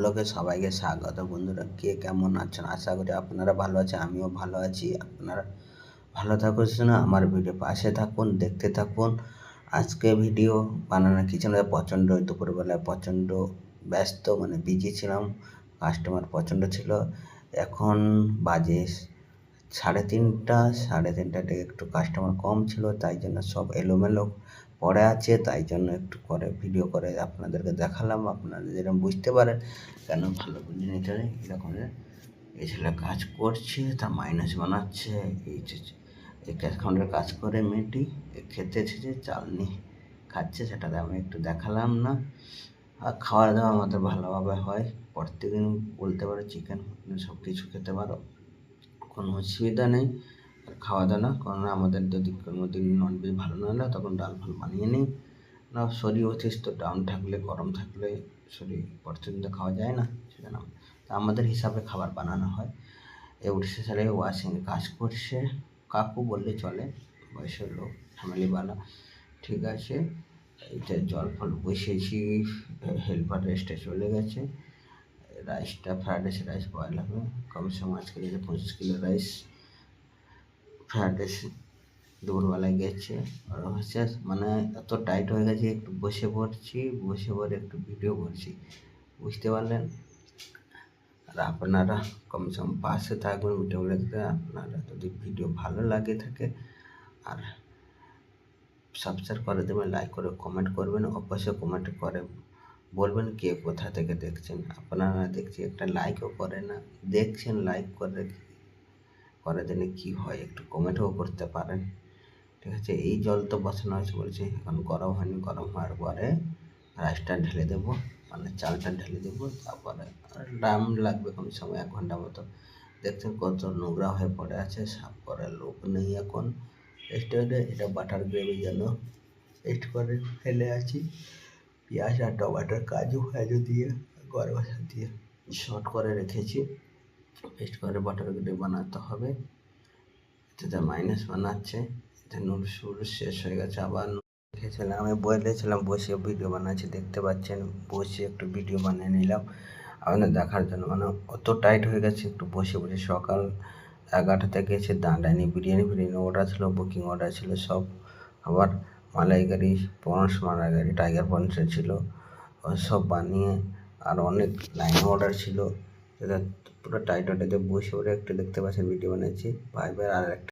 ব্লগে সবাইকে স্বাগত বন্ধুরা। কে কেমন আছেন? আশা করি আপনারা ভালো আছেন, আমিও ভালো আছি। আপনারা ভালো থাকুন আমার ভিডিও পাশে থাকুন, দেখতে থাকুন। আজকে ভিডিও বানানোর কিছু না, প্রচণ্ড দুপুরবেলায় প্রচণ্ড ব্যস্ত মানে বিজি ছিলাম। কাস্টমার প্রচণ্ড ছিল। এখন বাজে সাড়ে তিনটা, সাড়ে তিনটাতে একটু কাস্টমার কম ছিল, তাই জন্য সব এলোমেলো পড়ে আছে, তাই জন্য একটু করে ভিডিও করে আপনাদেরকে দেখালাম। আপনারা যেরকম বুঝতে পারেন কেন ভালো বুঝে নিতে হবে এরকম এই ছেলে কাজ করছে তা মাইনাস বানাচ্ছে, এই এই ক্যাশ কাউন্টারে কাজ করে মেয়েটি খেতে এসেছে চালনি খাচ্ছে সেটাতে আমি একটু দেখালাম না। আর খাওয়া দাওয়া আমাদের ভালোভাবে হয়, প্রত্যেকদিন বলতে পারো চিকেন সব কিছু খেতে পারো, কোনো অসুবিধা নেই। খাওয়া দাওয়া না কারণ আমাদের যদি কোনো দিন ননভেজ ভালো না, তখন ডাল ফাল বানিয়ে নিই। না, শরীর অতিরিক্ত ডাউন থাকলে, গরম থাকলে শরীর পর্যন্ত খাওয়া যায় না সেখানে তা আমাদের হিসাবে খাবার বানানো হয়। এই উড়িষ্যা ছেলে ওয়াশিংয়ে কাজ করছে। কাকু বললে চলে, বয়সের লোক, ফ্যামিলিওয়ালা, ঠিক আছে। এইটা জল ফল বসিয়েছি হেল্পার রেস্টে চলে গেছে। রাইসটা ফ্রাইড রাইস রাইস বয়েল হবে। কমসে কম আজকে পঁচিশ কিলো রাইস ফ্রাইড রাইস দুপুরবেলায় গেছে। আর হচ্ছে মানে এত টাইট হয়ে গেছে, একটু বসে পড়ছি, বসে পড়ে একটু ভিডিও করছি। বুঝতে পারলেন? আর আপনারা কমসে কম পাশে থাকবেন ভিডিওগুলো দেখতে। আপনারা যদি ভিডিও ভালো লাগে থাকে, আর সাবস্ক্রাইব করে দেবেন লাইক করে কমেন্ট করবেন, অবশ্যই কমেন্ট করে বলবেন কে কোথা থেকে দেখছেন। আপনারা দেখছি একটা লাইকও করে না, দেখছেন লাইক করে করে দিলে কী হয়? একটু কমেন্টও করতে পারেন। ঠিক আছে? এই জল তো বসানো হয়েছে বলছি। এখন গরম হয়নি, গরম হওয়ার পরে রাইসটা ঢেলে দেবো। মানে চালটা ঢেলে দেবো। তারপরে টাইম লাগবে কম সময়, এক ঘণ্টা মতো। দেখতে কত নোংরা হয়ে পড়ে আছে। সাফ করার লোক নেই এখন। রেস্টুরেন্টে এটা বাটার গ্রেভি যেন টেস্ট করে ফেলে আছি। পেঁয়াজ আর টমাটোর কাজু ফাজু দিয়ে গরম দিয়ে। শর্ট করে রেখেছি। পেস্ট করে বাটার গ্রেভি বানাতে হবে। এটাতে মাইনাস বানাচ্ছে। এতে নুন সুর শেষ হয়ে গেছে। আবার রেখেছিলাম। আমি বলেছিলাম বসে ভিডিও বানাচ্ছি। দেখতে পাচ্ছেন বসে একটু ভিডিও বানিয়ে নিলাম। আপনাদের দেখার জন্য। মানে অত টাইট হয়ে গেছে, একটু বসে বসে। সকাল এগারোটা থেকে এসে দাঁড়ায়নি। বিরিয়ানি ফিরিয়ানি অর্ডার ছিল বুকিং অর্ডার ছিল সব। আবার মালাইকারি পনস মালাইকারি টাইগার পনসে ছিল। সব বানিয়ে আর অনেক লাইন অর্ডার ছিল। পুরো টাইট ওটাতে বসে পড়ে একটু দেখতে পাচ্ছেন ভিডিও বানাচ্ছি। ভাইবার আর একটা